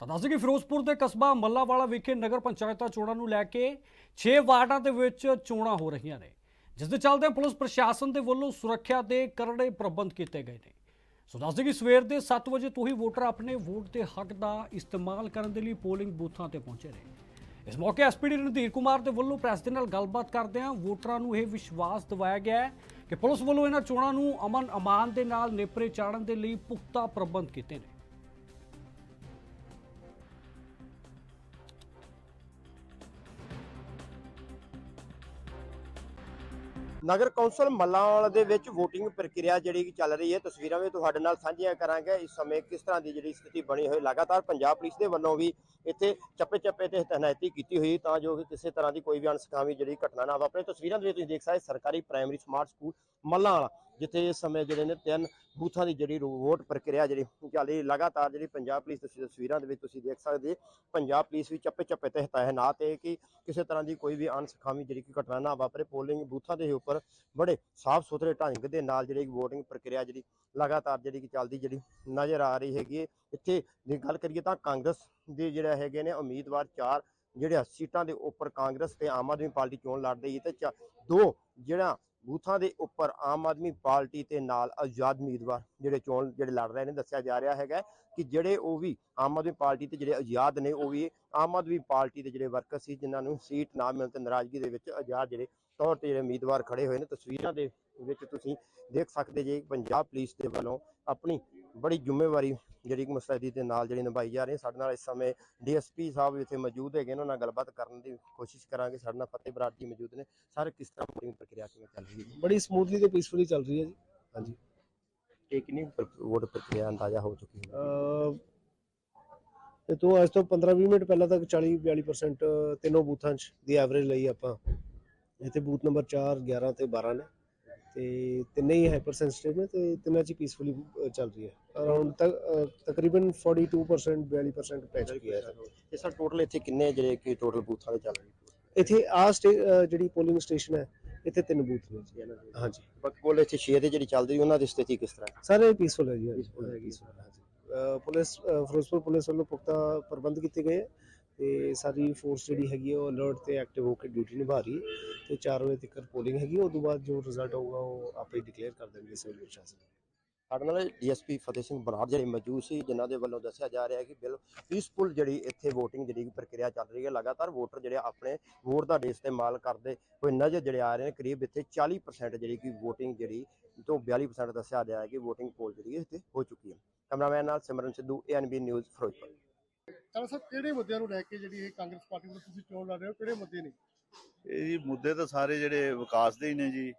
ਤਾਂ ਦੱਸ ਕਿ ਫਿਰੋਜ਼ਪੁਰ ਦੇ ਕਸਬਾ ਮੱਲਾਵਾਲਾ ਵਿਖੇ ਨਗਰ ਪੰਚਾਇਤਾਂ ਚੋਣਾਂ ਨੂੰ ਲੈ ਕੇ 6 ਵਾਰਡਾਂ ਦੇ ਵਿੱਚ ਚੋਣਾਂ ਹੋ ਰਹੀਆਂ ਨੇ, ਜਿਸ ਦੇ ਚੱਲਦੇ ਪੁਲਿਸ ਪ੍ਰਸ਼ਾਸਨ ਦੇ ਵੱਲੋਂ ਸੁਰੱਖਿਆ ਦੇ ਕਰੜੇ ਪ੍ਰਬੰਧ ਕੀਤੇ ਗਏ ਨੇ। ਸੋ ਦੱਸ ਕਿ ਸਵੇਰ ਦੇ 7 ਵਜੇ ਤੋਂ ਹੀ ਵੋਟਰ ਆਪਣੇ ਵੋਟ ਦੇ ਹੱਕ ਦਾ ਇਸਤੇਮਾਲ ਕਰਨ ਦੇ ਲਈ ਪੋਲਿੰਗ ਬੂਥਾਂ ਤੇ ਪਹੁੰਚੇ ਨੇ। ਇਸ ਮੌਕੇ ਐਸਪੀਡੀ ਰਣਧੀਰ ਕੁਮਾਰ ਦੇ ਵੱਲੋਂ ਪ੍ਰੈਸ ਦੇ ਨਾਲ ਗੱਲਬਾਤ ਕਰਦਿਆਂ ਵੋਟਰਾਂ ਨੂੰ ਇਹ ਵਿਸ਼ਵਾਸ ਦਿਵਾਇਆ ਗਿਆ ਹੈ ਕਿ ਪੁਲਿਸ ਵੱਲੋਂ ਇਹਨਾਂ ਚੋਣਾਂ ਨੂੰ ਅਮਨ ਅਮਾਨ ਦੇ ਨਾਲ ਨੇਪਰੇ ਚਾੜਨ ਦੇ ਲਈ ਪੁਖਤਾ ਪ੍ਰਬੰਧ ਕੀਤੇ ਨੇ। ਨਗਰ ਕੌਂਸਲ ਮੱਲਾਂਵਾਲ ਦੇ ਵਿੱਚ VOTING ਪ੍ਰਕਿਰਿਆ ਜਿਹੜੀ ਕਿ ਚੱਲ ਰਹੀ ਹੈ, ਤਸਵੀਰਾਂ ਵੀ ਤੁਹਾਡੇ ਨਾਲ ਸਾਂਝੀਆਂ ਕਰਾਂਗੇ। ਇਸ ਸਮੇਂ ਕਿਸ ਤਰ੍ਹਾਂ ਦੀ ਜਿਹੜੀ ਸਥਿਤੀ ਬਣੀ ਹੋਈ, ਲਗਾਤਾਰ ਪੰਜਾਬ ਪੁਲਿਸ ਦੇ ਵੱਲੋਂ ਵੀ ਇੱਥੇ ਚੱਪੇ ਚੱਪੇ ਤੇ ਤੈਨਾਤੀ ਕੀਤੀ ਹੋਈ, ਤਾਂ ਜੋ ਕਿ ਕਿਸੇ ਤਰ੍ਹਾਂ ਦੀ ਕੋਈ ਵੀ ਅਣਸਖਾਵੀ ਜਿਹੜੀ ਘਟਨਾ ਨਾ ਵਾਪਰੇ। ਤਸਵੀਰਾਂ ਦੇ ਵਿੱਚ ਤੁਸੀਂ ਦੇਖ ਸਕਦੇ ਸਰਕਾਰੀ ਪ੍ਰਾਇਮਰੀ ਸਮਾਰਟ ਸਕੂਲ ਮੱਲਾਂਵਾਲਾ। ਜਿੱਥੇ ਇਸ ਸਮੇਂ ਜਿਹੜੇ ਨੇ ਤਿੰਨ ਬੂਥਾਂ ਦੀ ਜਿਹੜੀ ਵੋਟ ਪ੍ਰਕਿਰਿਆ ਜਿਹੜੀ ਚੱਲ ਰਹੀ ਲਗਾਤਾਰ ਜਿਹੜੀ ਪੰਜਾਬ ਪੁਲਿਸ ਦੀ ਤਸਵੀਰਾਂ ਦੇ ਵਿੱਚ ਤੁਸੀਂ ਦੇਖ ਸਕਦੇ ਪੰਜਾਬ ਪੁਲਿਸ ਵੀ ਚੱਪੇ ਚੱਪੇ ਤੇ ਤਾਇਨਾਤ ਹੈ ਕਿ ਕਿਸੇ ਤਰ੍ਹਾਂ ਦੀ ਕੋਈ ਵੀ ਅਣਸਖਾਵੀ ਜਿਹੜੀ ਕਿ ਘਟਨਾ ਨਾ ਵਾਪਰੇ, ਪੋਲਿੰਗ ਬੂਥਾਂ ਦੇ ਉੱਪਰ ਬੜੇ ਸਾਫ਼ ਸੁਥਰੇ ਢੰਗ ਦੇ ਨਾਲ ਜਿਹੜੀ ਵੋਟਿੰਗ ਪ੍ਰਕਿਰਿਆ ਜਿਹੜੀ ਲਗਾਤਾਰ ਜਿਹੜੀ ਕਿ ਚੱਲਦੀ ਜਿਹੜੀ ਨਜ਼ਰ ਆ ਰਹੀ ਹੈਗੀ ਹੈ। ਇੱਥੇ ਦੀ ਗੱਲ ਕਰੀਏ ਤਾਂ ਕਾਂਗਰਸ ਦੇ ਜਿਹੜਾ ਹੈਗੇ ਨੇ ਉਮੀਦਵਾਰ ਚਾਰ ਜਿਹੜੇ ਸੀਟਾਂ ਦੇ ਉੱਪਰ ਕਾਂਗਰਸ ਤੇ ਆਮ ਆਦਮੀ ਪਾਰਟੀ ਚੋਣ ਲੜ ਰਹੀ ਹੈ ਤੇ ਚਾ- ਦੋ ਜਿਹੜਾ ਬੂਥਾਂ ਦੇ ਉੱਪਰ ਆਮ ਆਦਮੀ ਪਾਰਟੀ ਤੇ ਨਾਲ ਆਜ਼ਾਦ ਉਮੀਦਵਾਰ ਜਿਹੜੇ ਚੋਣ ਜਿਹੜੇ ਲੜ ਰਹੇ ਨੇ, ਦੱਸਿਆ ਜਾ ਰਿਹਾ ਹੈਗਾ ਕਿ ਜਿਹੜੇ ਉਹ ਵੀ ਆਮ ਆਦਮੀ ਪਾਰਟੀ ਤੇ ਜਿਹੜੇ ਆਜ਼ਾਦ ਨੇ, ਉਹ ਵੀ ਆਮ ਆਦਮੀ ਪਾਰਟੀ ਦੇ ਜਿਹੜੇ ਵਰਕਰ ਸੀ, ਜਿਨ੍ਹਾਂ ਨੂੰ ਸੀਟ ਨਾ ਮਿਲਣ ਤੇ ਨਾਰਾਜ਼ਗੀ ਦੇ ਵਿੱਚ ਆਜ਼ਾਦ ਜਿਹੜੇ ਤੌਰ ਤੇ ਜਿਹੜੇ ਉਮੀਦਵਾਰ ਖੜੇ ਹੋਏ ਨੇ, ਤਸਵੀਰਾਂ ਦੇ ਵਿੱਚ ਤੁਸੀਂ ਦੇਖ ਸਕਦੇ ਜੇ, ਪੰਜਾਬ ਪੁਲਿਸ ਦੇ ਵੱਲੋਂ ਆਪਣੀ ਬੜੀ ਜ਼ਿੰਮੇਵਾਰੀ ਜਿਹੜੀ ਮੁਸਤੈਦੀ ਦੇ ਨਾਲ ਜਿਹੜੀ ਨਿਭਾਈ ਜਾ ਰਹੀ ਹੈ। ਸਾਡੇ ਨਾਲ ਇਸ ਸਮੇਂ ਡੀਐਸਪੀ ਸਾਹਿਬ ਇੱਥੇ ਮੌਜੂਦ ਹੈਗੇ ਉਹਨਾਂ ਨਾਲ ਗੱਲਬਾਤ ਕਰਨ ਦੀ ਕੋਸ਼ਿਸ਼ ਕਰਾਂਗੇ। ਸਾਡੇ ਨਾਲ ਫਤਿਹ ਬਰਾੜ ਜੀ ਮੌਜੂਦ ਨੇ। ਸਰ ਕਿਸ ਤਰ੍ਹਾਂ VOTING ਪ੍ਰਕਿਰਿਆ ਕਿਵੇਂ ਚੱਲ ਰਹੀ ਹੈ ਬੜੀ ਸਮੂਥਲੀ ਤੇ ਪੀਸਫੁਲੀ ਚੱਲ ਰਹੀ ਹੈ ਜੀ। ਹਾਂਜੀ। ਇਹ ਕਿੰਨੀ ਵੋਟ ਪ੍ਰਕਿਰਿਆ ਅੰਦਾਜ਼ਾ ਹੋ ਚੁੱਕੀ ਹੈ? ਤੇ ਤੋਂ ਅੱਜ ਤੋਂ 15-20 ਮਿੰਟ ਪਹਿਲਾਂ ਤੱਕ 40-42% ਤਿੰਨੋਂ ਬੂਥਾਂ 'ਚ ਦੀ ਐਵਰੇਜ ਲਈ ਆਪਾਂ। ਇੱਥੇ ਬੂਥ ਨੰਬਰ 4 11 ਤੇ 12 ਨੇ। ਤੇ ਤਿੰਨੇ ਹੀ ਹਾਈਪਰ ਸੈਂਸਿਟਿਵ ਨੇ ਤੇ ਤਿੰਨਾਂ 'ਚ ਪੀਸਫੁਲੀ ਚੱਲ ਰਹੀ ਹੈ। ਅਰਾਊਂਡ ਤਕਰੀਬਨ 42% 42% ਪੈ ਚੁੱਕੀ ਹੈ ਤੇ ਸਰ ਟੋਟਲ ਇੱਥੇ ਕਿੰਨੇ ਜਿਹੜੇ ਕਿ ਟੋਟਲ ਬੂਥਾਂ ਦੇ ਚੱਲ ਰਹੀ ਇੱਥੇ ਆ ਜਿਹੜੀ ਪੋਲਿੰਗ ਸਟੇਸ਼ਨ ਹੈ ਇੱਥੇ ਤਿੰਨ ਬੂਥ ਨੇ ਜੀ। ਹਾਂਜੀ। ਬਾਕੀ ਕੋਲ ਇੱਥੇ 6 ਦੇ ਜਿਹੜੀ ਚੱਲਦੀ ਉਹਨਾਂ ਦੀ ਸਥਿਤੀ ਕਿਸ ਤਰ੍ਹਾਂ ਹੈ? ਸਾਰੇ ਪੀਸਫੁਲ ਹੈ ਜੀ Peaceful ਹੈ ਜੀ। ਪੁਲਿਸ ਫਿਰੋਜ਼ਪੁਰ ਪੁਲਿਸ ਵੱਲੋਂ ਪੁਖਤਾ ਪ੍ਰਬੰਧ ਕੀਤੇ ਗਏ ਹੈ। ਤੇ ਸਾਰੀ ਫੋਰਸ ਜਿਹੜੀ ਹੈਗੀ ਹੈ ਉਹ ਅਲਰਟ ਤੇ ਐਕਟਿਵ ਹੋ ਕੇ ਡਿਊਟੀ ਨਿਭਾ ਰਹੀ ਹੈ ਤੇ 4 ਵਜੇ ਤੱਕ ਪੋਲਿੰਗ ਹੈਗੀ ਹੈ ਉਸ ਤੋਂ ਬਾਅਦ ਜੋ ਰਿਜ਼ਲਟ ਹੋਊਗਾ ਉਹ ਆਪੇ ਡਿਕਲੇਅਰ ਕਰ ਦੇਣਗੇ ਸਿਵਲ ਪ੍ਰਸ਼ਾਸਨ ਸਾਡੇ ਨਾਲ ਡੀਐਸਪੀ ਫਤਿਹ ਸਿੰਘ ਬਰਾੜ ਜਿਹੜੇ ਮੌਜੂਦ ਸੀ, ਜਿਨ੍ਹਾਂ ਦੇ ਵੱਲੋਂ ਦੱਸਿਆ ਜਾ ਰਿਹਾ ਹੈ ਕਿ ਬਿਲ ਪੀਸਫੁਲ ਜਿਹੜੀ ਇੱਥੇ VOTING ਜਿਹੜੀ ਪ੍ਰਕਿਰਿਆ ਚੱਲ ਰਹੀ ਹੈ, ਲਗਾਤਾਰ ਵੋਟਰ ਜਿਹੜੇ ਆਪਣੇ ਵੋਟ ਦਾ ਇਸਤੇਮਾਲ ਕਰਦੇ ਹੋਏ ਨਜ਼ਰ ਜਿਹੜੇ ਆ ਰਹੇ ਨੇ, ਕਰੀਬ ਇੱਥੇ 40% ਜਿਹੜੀ ਕਿ VOTING ਜਿਹੜੀ ਤੋਂ 42% ਦੱਸਿਆ ਜਾ ਰਿਹਾ ਹੈ ਕਿ VOTING ਪੋਲ ਜਿਹੜੀ ਹੈ ਇੱਥੇ ਹੋ ਚੁੱਕੀ ਹੈ। ਕੈਮਰਾਮੈਨ ਨਾਲ ਸਿਮਰਨ ਸਿੱਧੂ ਏਐਨਬੀ ਨਿਊਜ਼ ਫਿਰੋਜ਼ਪੁਰ। ਚਲੋ ਸਰ ਕਿਹੜੇ ਮੁੱਦਿਆਂ ਨੂੰ ਲੈ ਕੇ ਜਿਹੜੀ ਇਹ ਕਾਂਗਰਸ ਪਾਰਟੀ ਵੱਲੋਂ ਤੁਸੀਂ ਚੋਣ ਲੜ ਰਹੇ ਹੋ? ਕਿਹੜੇ ਮੁੱਦੇ ਨੇ? ਇਹ ਜੀ ਮੁੱਦੇ ਤਾਂ ਸਾਰੇ ਜਿਹੜੇ ਵਿਕਾਸ ਦੇ ਹੀ ਨੇ ਜੀ।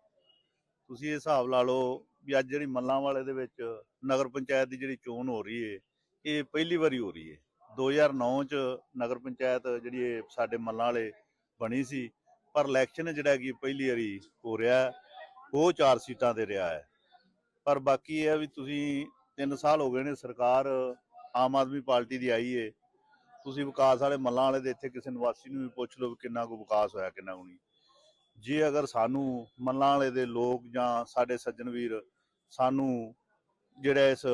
ਤੁਸੀਂ ਇਹ ਹਿਸਾਬ ਲਾ ਲਓ ਵੀ ਅੱਜ ਜਿਹੜੀ ਮੱਲਾਂ ਵਾਲੇ ਦੇ ਵਿੱਚ ਨਗਰ ਪੰਚਾਇਤ ਦੀ ਜਿਹੜੀ ਚੋਣ ਹੋ ਰਹੀ ਏ ਇਹ ਪਹਿਲੀ ਵਾਰੀ ਹੋ ਰਹੀ ਏ। 2009 ਚ ਨਗਰ ਪੰਚਾਇਤ ਜਿਹੜੀ ਇਹ ਸਾਡੇ ਮੱਲਾਂ ਵਾਲੇ ਬਣੀ ਸੀ ਪਰ ਇਲੈਕਸ਼ਨ ਜਿਹੜਾ ਕਿ ਪਹਿਲੀ ਵਾਰੀ ਹੋ ਰਿਹਾ ਹੈ, ਉਹ ਚਾਰ ਸੀਟਾਂ ਤੇ ਰਿਹਾ ਹੈ। ਪਰ ਬਾਕੀ ਇਹ ਵੀ ਤੁਸੀਂ 3 ਸਾਲ ਹੋ ਗਏ ਨੇ ਸਰਕਾਰ ਆਮ ਆਦਮੀ ਪਾਰਟੀ ਦੀ ਆਈ ਏ ਤੁਸੀਂ ਵਿਕਾਸ ਵਾਲੇ ਮੱਲਾਂ ਵਾਲੇ ਦੇ ਇੱਥੇ ਕਿਸੇ ਨਿਵਾਸੀ ਨੂੰ ਵੀ ਪੁੱਛ ਲਓ ਵੀ ਕਿੰਨਾ ਕੁ ਵਿਕਾਸ ਹੋਇਆ, ਕਿੰਨਾ ਕੁ ਨਹੀਂ। ਜੇ ਅਗਰ ਸਾਨੂੰ ਮੱਲਾਂ ਵਾਲੇ ਦੇ ਲੋਕ ਜਾਂ ਸਾਡੇ ਸੱਜਣ ਵੀਰ ਸਾਨੂੰ ਜਿਹੜਾ ਇਸ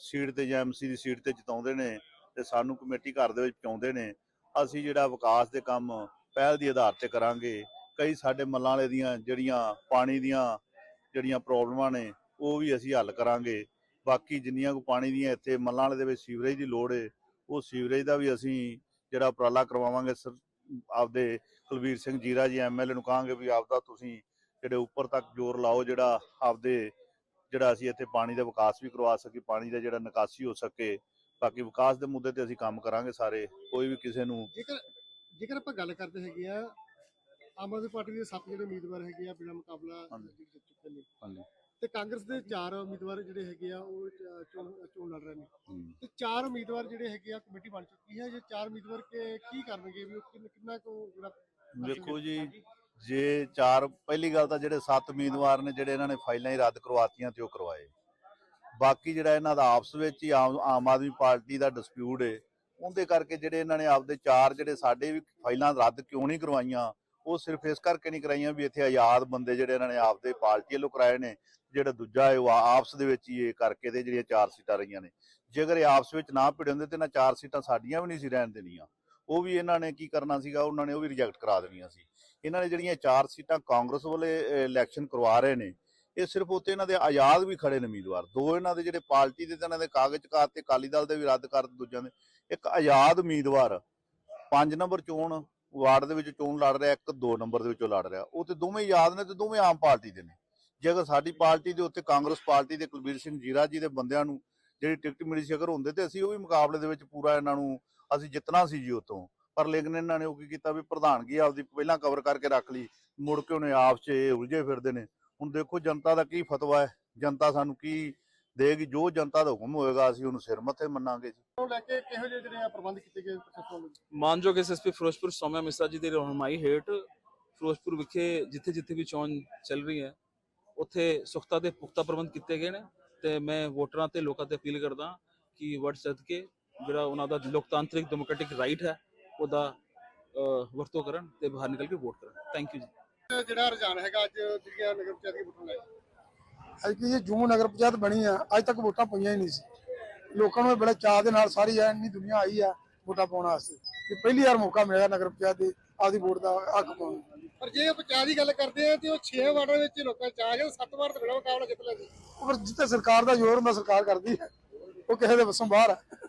ਸੀਟ ਤੇ ਜਾਂ ਐਮਸੀ ਦੀ ਸੀਟ ਤੇ ਜਿਤਾਉਂਦੇ ਨੇ ਤੇ ਸਾਨੂੰ ਕਮੇਟੀ ਘਰ ਦੇ ਵਿੱਚ ਪਹੁੰਚਾਉਂਦੇ ਨੇ, ਅਸੀਂ ਜਿਹੜਾ ਵਿਕਾਸ ਦੇ ਕੰਮ ਪਹਿਲ ਦੀ ਆਧਾਰ ਤੇ ਕਰਾਂਗੇ, ਕਈ ਸਾਡੇ ਮੱਲਾਂ ਵਾਲੇ ਦੀਆਂ ਜਿਹੜੀਆਂ ਪਾਣੀ ਦੀਆਂ ਜਿਹੜੀਆਂ ਪ੍ਰੋਬਲਮਾਂ ਨੇ, ਉਹ ਵੀ ਅਸੀਂ ਹੱਲ ਕਰਾਂਗੇ। ਬਾਕੀ ਜਿੰਨੀਆਂ ਕੋ ਪਾਣੀ ਦੀਆਂ ਇੱਥੇ ਮੱਲਾਂ ਵਾਲੇ ਦੇ ਵਿੱਚ ਸੀਵਰੇਜ ਦੀ ਲੋੜ ਹੈ ਉਹ ਸੀਵਰੇਜ ਦਾ ਵੀ ਅਸੀਂ ਜਿਹੜਾ ਉਪਰਾਲਾ ਕਰਵਾਵਾਂਗੇ ਸਰ ਆਪਦੇ ਕੁਲਵੀਰ ਸਿੰਘ ਜੀਰਾ ਜੀ ਐਮਐਲਏ ਨੂੰ ਕਹਾਂਗੇ ਵੀ ਆਪਦਾ ਤੁਸੀਂ ਜਿਹੜੇ ਉੱਪਰ ਤੱਕ ਜ਼ੋਰ ਲਾਓ ਜਿਹੜਾ ਆਪਦੇ ਜਿਹੜਾ ਅਸੀਂ ਇੱਥੇ ਪਾਣੀ ਦਾ ਵਿਕਾਸ ਵੀ ਕਰਵਾ ਸਕੀ ਪਾਣੀ ਦਾ ਜਿਹੜਾ ਨਿਕਾਸੀ ਹੋ ਸਕੇ ਬਾਕੀ ਵਿਕਾਸ ਦੇ ਮੁੱਦੇ ਤੇ ਅਸੀਂ ਕੰਮ ਕਰਾਂਗੇ ਸਾਰੇ ਕੋਈ ਵੀ ਕਿਸੇ ਨੂੰ ਜੇਕਰ ਜੇਕਰ ਆਪਾਂ ਗੱਲ ਕਰਦੇ ਹੈਗੇ ਆ ਆਮ ਆਦਮੀ ਪਾਰਟੀ ਦੇ ਸੱਤ ਜਿਹੜੇ ਉਮੀਦਵਾਰ ਹੈਗੇ ਆ ਬਿਨਾਂ ਮੁਕਾਬਲਾ ਜਿੱਤ ਚੁੱਕੇ ਨੇ ਹਾਂਜੀ। ਤੇ ਕਾਂਗਰਸ ਦੇ ਚਾਰ ਉਮੀਦਵਾਰ ਜਿਹੜੇ ਹੈਗੇ ਆ ਉਹ ਚ- ਚੋਣ ਚੋਣ ਲੜ ਰਹੇ ਨੇ। ਤੇ ਚਾਰ ਉਮੀਦਵਾਰ ਜਿਹੜੇ ਹੈਗੇ ਆ ਕਮੇਟੀ ਬਣ ਚੁੱਕੀ ਹੈ। ਜੇ ਚਾਰ ਉਮੀਦਵਾਰ ਕੇ ਕੀ ਕਰਨਗੇ ਵੀ ਉਹ ਕਿੰਨ- ਕਿੰਨਾ ਕੁ ਜਿਹੜਾ ਜੀ ਜੇ ਚਾਰ ਪਹਿਲੀ ਗੱਲ ਤਾਂ ਜਿਹੜੇ ਸੱਤ ਉਮੀਦਵਾਰ ਨੇ ਜਿਹੜੇ ਇਹਨਾਂ ਨੇ ਫਾਈਲਾਂ ਹੀ ਰੱਦ ਕਰਵਾਤੀਆਂ ਤੇ ਉਹ ਕਰਵਾਏ। ਬਾਕੀ ਜਿਹੜਾ ਇਹਨਾਂ ਦਾ ਆਪਸ ਵਿੱਚ ਹੀ ਆਮ ਆਮ ਆਦਮੀ ਪਾਰਟੀ ਦਾ ਡਿਸਪਿਊਟ ਏ ਉਹਦੇ ਕਰਕੇ ਜਿਹੜੇ ਇਹਨਾਂ ਨੇ ਆਪਦੇ ਚਾਰ ਜਿਹੜੇ ਸਾਡੇ ਵੀ ਫਾਈਲਾਂ ਰੱਦ ਕਿਉਂ ਨਹੀਂ ਕਰਵਾਈਆਂ ਉਹ ਸਿਰਫ ਇਸ ਕਰਕੇ ਨਹੀਂ ਕਰਾਈਆਂ ਵੀ ਇੱਥੇ ਆਜ਼ਾਦ ਬੰਦੇ ਜਿਹੜੇ ਇਹਨਾਂ ਨੇ ਆਪਦੇ ਪਾਰਟੀ ਵੱਲੋਂ ਕਰਾਏ ਨੇ, ਜਿਹੜਾ ਦੂਜਾ ਹੈ ਉਹ ਆਪਸ ਦੇ ਵਿੱਚ ਹੀ ਇਹ ਕਰਕੇ ਤੇ ਜਿਹੜੀਆਂ ਚਾਰ ਸੀਟਾਂ ਰਹੀਆਂ ਨੇ। ਜੇਕਰ ਇਹ ਆਪਸ ਵਿੱਚ ਨਾ ਭਿੜੇ ਹੁੰਦੇ ਤੇ ਨਾ ਚਾਰ ਸੀਟਾਂ ਸਾਡੀਆਂ ਵੀ ਨਹੀਂ ਸੀ ਰਹਿਣ ਦੇਣੀਆਂ। ਉਹ ਵੀ ਇਹਨਾਂ ਨੇ ਕੀ ਕਰਨਾ ਸੀਗਾ, ਉਹਨਾਂ ਨੇ ਉਹ ਵੀ ਰਿਜੈਕਟ ਕਰਾ ਦੇਣੀਆਂ ਸੀ। ਇਹਨਾਂ ਨੇ ਜਿਹੜੀਆਂ ਚਾਰ ਸੀਟਾਂ ਕਾਂਗਰਸ ਵਾਲੇ ਇਲੈਕਸ਼ਨ ਕਰਵਾ ਰਹੇ ਨੇ, ਇਹ ਸਿਰਫ ਉੱਤੇ ਇਹਨਾਂ ਦੇ ਆਜ਼ਾਦ ਵੀ ਖੜੇ ਨੇ ਉਮੀਦਵਾਰ। ਦੋ ਇਹਨਾਂ ਦੇ ਜਿਹੜੇ ਪਾਰਟੀ ਦੇ ਤੇ ਇਹਨਾਂ ਦੇ ਕਾਗਜ਼ ਕਾਰ ਤੇ ਅਕਾਲੀ ਦਲ ਦੇ ਵੀ ਰੱਦ ਕਰ ਦੂਜਿਆਂ ਦੇ। ਇੱਕ ਆਜ਼ਾਦ ਉਮੀਦਵਾਰ, ਪੰਜ ਨੰਬਰ ਚੋਣ ਵਾਰਡ ਦੇ ਵਿੱਚ ਚੋਣ ਲੜ ਰਿਹਾ, ਇੱਕ ਦੋ ਨੰਬਰ ਦੇ ਵਿੱਚੋਂ ਲੜ ਰਿਹਾ। ਉਹ ਤੇ ਦੋਵੇਂ ਯਾਦ ਨੇ ਤੇ ਦੋਵੇਂ ਆਮ ਪਾਰਟੀ ਦੇ ਨੇ। ਜੇ ਅਗਰ ਸਾਡੀ ਪਾਰਟੀ ਦੇ ਉੱਤੇ ਕਾਂਗਰਸ ਪਾਰਟੀ ਦੇ ਕੁਲਬੀਰ ਸਿੰਘ ਜੀਰਾ ਜੀ ਦੇ ਬੰਦਿਆਂ ਨੂੰ ਜਿਹੜੀ ਟਿਕਟ ਮਿਲੀ ਸੀ, ਅਗਰ ਹੁੰਦੇ ਤੇ ਅਸੀਂ ਉਹ ਵੀ ਮੁਕਾਬਲੇ ਦੇ ਵਿੱਚ ਪੂਰਾ ਇਹਨਾਂ ਨੂੰ ਅਸੀਂ ਜਿੱਤਣਾ ਸੀ ਜੀ ਉਤੋਂ। ਪਰ ਲੇਕਿਨ ਇਹਨਾਂ ਨੇ ਉਹ ਕੀ ਕੀਤਾ ਵੀ ਪ੍ਰਧਾਨਗੀ ਆਪਦੀ ਪਹਿਲਾਂ ਕਵਰ ਕਰਕੇ ਰੱਖ ਲਈ। ਮੁੜ ਕੇ ਉਹਨੇ ਆਪ 'ਚ ਉਲਝੇ ਫਿਰਦੇ ਨੇ। ਹੁਣ ਦੇਖੋ ਜਨਤਾ ਦਾ ਕੀ ਫਤਵਾ ਹੈ। ਜਨਤਾ ਸਾਨੂੰ ਕੀ ਦੇਗੀ ਜੋ ਜਨਤਾ ਦਾ ਹੁਕਮ ਹੋਏਗਾ ਅਸੀਂ ਉਹਨੂੰ ਸਿਰ ਮੱਥੇ ਮੰਨਾਂਗੇ ਜੀ। ਉਹ ਲੈ ਕੇ ਕਿਹੋ ਜਿਹੇ ਜਿਹੜੇ ਆ ਪ੍ਰਬੰਧ ਕੀਤੇ ਗਏ ਪ੍ਰਸ਼ਾਸਨ ਮਾਨਯੋਗ ਐਸਐਸਪੀ ਫਿਰੋਜ਼ਪੁਰ ਸੌਮਿਆ ਮਿਸਰਾ ਜੀ ਦੀ ਰਹਿਨੁਮਾਈ ਹੇਠ ਫਿਰੋਜ਼ਪੁਰ ਵਿਖੇ ਜਿੱਥੇ ਜਿੱਥੇ ਵੀ ਚੋਣ ਚੱਲ ਰਹੀ ਹੈ ਉੱਥੇ ਸੁਖਤਾ ਦੇ ਪੁਖਤਾ ਪ੍ਰਬੰਧ ਕੀਤੇ ਗਏ ਨੇ ਤੇ ਮੈਂ ਵੋਟਰਾਂ ਤੇ ਲੋਕਾਂ ਤੇ ਅਪੀਲ ਕਰਦਾ ਕਿ ਵੋਟ ਸਦਕੇ ਜਿਹੜਾ ਉਹਨਾਂ ਦਾ ਲੋਕਤਾਂਤਰਿਕ ਡੈਮੋਕ੍ਰੈਟਿਕ ਰਾਈਟ ਹੈ ਉਹਦਾ ਵਰਤੋਂ ਕਰਨ ਤੇ ਬਾਹਰ ਨਿਕਲ ਕੇ ਵੋਟ ਕਰਨ। Thank you ji. ਜਿਹੜਾ ਰੁਝਾਨ ਹੈਗਾ ਅੱਜ ਜਿਹੜੀਆਂ ਨਗਰ ਪੰਚਾਇਤ ਦੀ ਵੋਟਾਂ ਲੈ ਅੱਜ ਕੀ ਇਹ ਜੂਨ ਨਗਰ ਪੰਚਾਇਤ ਬਣੀ ਆ ਅੱਜ ਤੱਕ ਵੋਟਾਂ ਪਈਆਂ ਹੀ ਨਹੀਂ ਸੀ। ਲੋਕਾਂ ਨੂੰ ਇਹ ਬੜੇ ਚਾਅ ਦੇ ਨਾਲ ਸਾਰੀ ਐ ਇੰਨੀ ਦੁਨੀਆ ਆਈ ਆ ਵੋਟਾਂ ਪਾਉਣ ਵਾਸਤੇ। ਕਿ ਪਹਿਲੀ ਵਾਰ ਮੌਕਾ ਮਿਲਿਆ ਨਗਰ ਪੰਚਾਇਤ ਦੇ ਆਪਦੀ ਵੋਟ ਦਾ ਹੱਕ ਪਾਉਣ। ਪਰ ਜੇ ਪੰਚਾਇਤ ਦੀ ਗੱਲ ਕਰਦੇ ਆ ਤੇ ਉਹ 6 ਵਾਰਡਾਂ ਵਿੱਚ ਲੋਕਾਂ ਚ ਆ ਗਏ 7 ਵਾਰ ਤੇ ਬੜਾ ਮੁਕਾਬਲਾ ਜਿੱਤ ਲਿਆ ਉਹ ਫਿਰ ਜਿੱਥੇ ਸਰਕਾਰ ਦਾ ਜ਼ੋਰ ਹੁੰਦਾ ਸਰਕਾਰ ਕਰਦੀ ਹੈ ਉਹ ਕਿਸੇ ਦੇ ਵੱਸੋਂ ਬਾਹਰ ਹੈ